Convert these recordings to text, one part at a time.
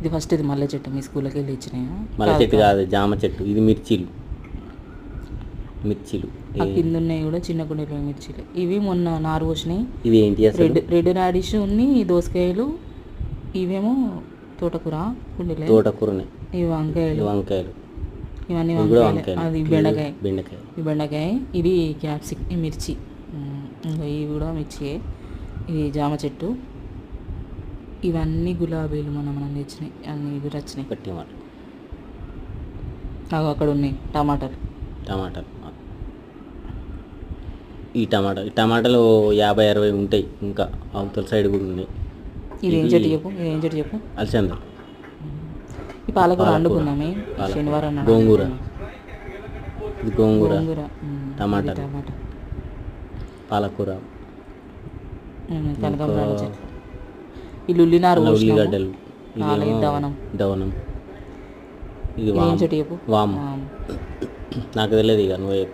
ఇది ఫస్ట్ ఇది మల్లె చెట్టు. మీ స్కూల్కి వెళ్ళి ఇచ్చినాయి మల్లె చెట్టు కాదు. జామ చెట్టు. ఇది మిర్చీలు. మిర్చీలు. ఆ కింద ఉన్నాయి కూడా చిన్న కుండీలో మిర్చిలు. ఇవి మొన్న నారు పోసినాయి ఇవి ఏంటి రెడ్ రెడ్ రాడిష్ ఉన్ని దోసకాయలు ఇవేమో తోటకూర కుండీలే. తోటకూరనే. ఇవి వంకాయలు. వంకాయలు. ఇవన్నీ అది బెండకాయ. బెండకాయ. ఈ బెండకాయ ఇది క్యాప్సిక్ మిర్చి. ఇవి కూడా మిర్చియే. ఇది జామ చెట్టు. ఇవన్నీ గులాబీలు మనం మనం తెచ్చినాయి. అన్ని ఇవి వచ్చినాయి పట్టి మాట అక్కడ ఉన్నాయి టమాటాలు. టమాటాలు ఈ టమాటా ఈ టమాటాలు యాభై అరవై ఉంటాయి. ఇంకా అవతల సైడ్ కూడా ఉన్నాయి. ఇది ఏం చెట్టు చెప్పు? ఇది ఏం చెట్టు చెప్పు? అలసందలు ఈ పాలకూర. వండుకున్నామే. శనివారం గోంగూర. ఇది గోంగూర. ఇది టమాటా. పాలకూర. కనకాంబరాల చెట్టు. అలా పోసినాము. ఉల్లిగడ్డలు దవనం. దవనం. ఇది వామ్. నాకు తెలియదు ఇక నువ్వే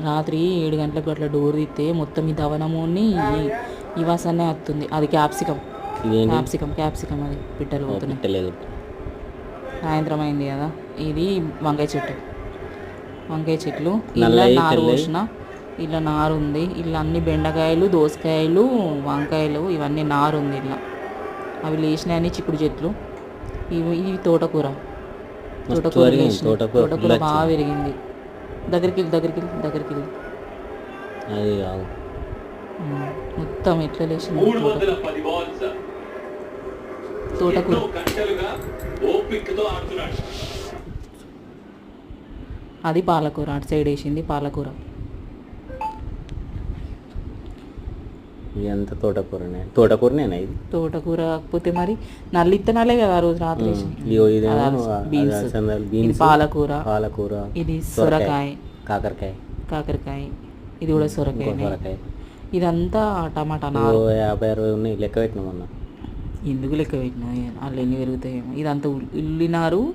రాత్రి ఏడు గంటలకు అట్లా డోర్ తీస్తే మొత్తం ఈ దవనముని ఈ- వాసనే వస్తుంది. అది క్యాప్సికం. క్యాప్సికం క్యాప్సికం అది పిట్టలు పోతున్నాయి. సాయంత్రం అయింది కదా ఇది వంకాయ చెట్టు. వంకాయ చెట్లు ఇలా నారు. పోసిన ఇలా నారు ఉంది. ఇలా అన్ని బెండకాయలు దోసకాయలు వంకాయలు ఇవన్నీ నారు ఉంది ఇలా అవి లేచినాయని చిక్కుడు చెట్లు. ఇవి ఇవి తోటకూర. తోటకూర. తోటకూర బాగా. పెరిగింది. దగ్గరికి వెళ్ళి దగ్గరికి వెళ్ళి దగ్గరికి వెళ్ళి. అది మొత్తం ఎట్లా లేచింది తోటకూర. అది పాలకూర అటు సైడ్ వేసింది పాలకూర. ఇదంతా తోటకూరనే? తోటకూరనేనా ఇది? తోటకూర కాకపోతే మరి నల్లి ఇత్తనాలే కదా ఆ రోజు రాత్రి. ఇదిగో ఇదేమో బీన్స్. ఇది బీన్స్. పాలకూర. పాలకూర ఇది సొరకాయ, కాకరకాయ. కాకరకాయ. ఇది కూడా ఇంకో సొరకాయ. సొరకాయ ఇదంతా టమాటా నారు. యాభై అరవై ఉన్నాయి లెక్క పెట్టిన మొన్న. ఎందుకు లెక్క పెట్టినా? వాళ్ళు ఎన్ని పెరుగుతాయేమో. ఇదంతా ఉల్- ఉల్లినారు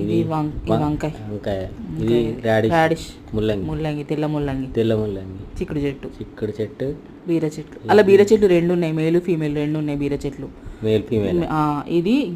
ఇది వంకాయ. వంకాయ. ఇది రాడిష్ ముల్లంగి. ముల్లంగి తెల్ల ముల్లంగి. తెల్ల ముల్లంగి. చిక్కుడు చెట్టు. చిక్కుడు చెట్టు. బీర చెట్లు అలా బీర చెట్లు రెండు ఉన్నాయి. మేలు ఫీమేల్ రెండు ఉన్నాయి బీర చెట్లు. Male female? ఇది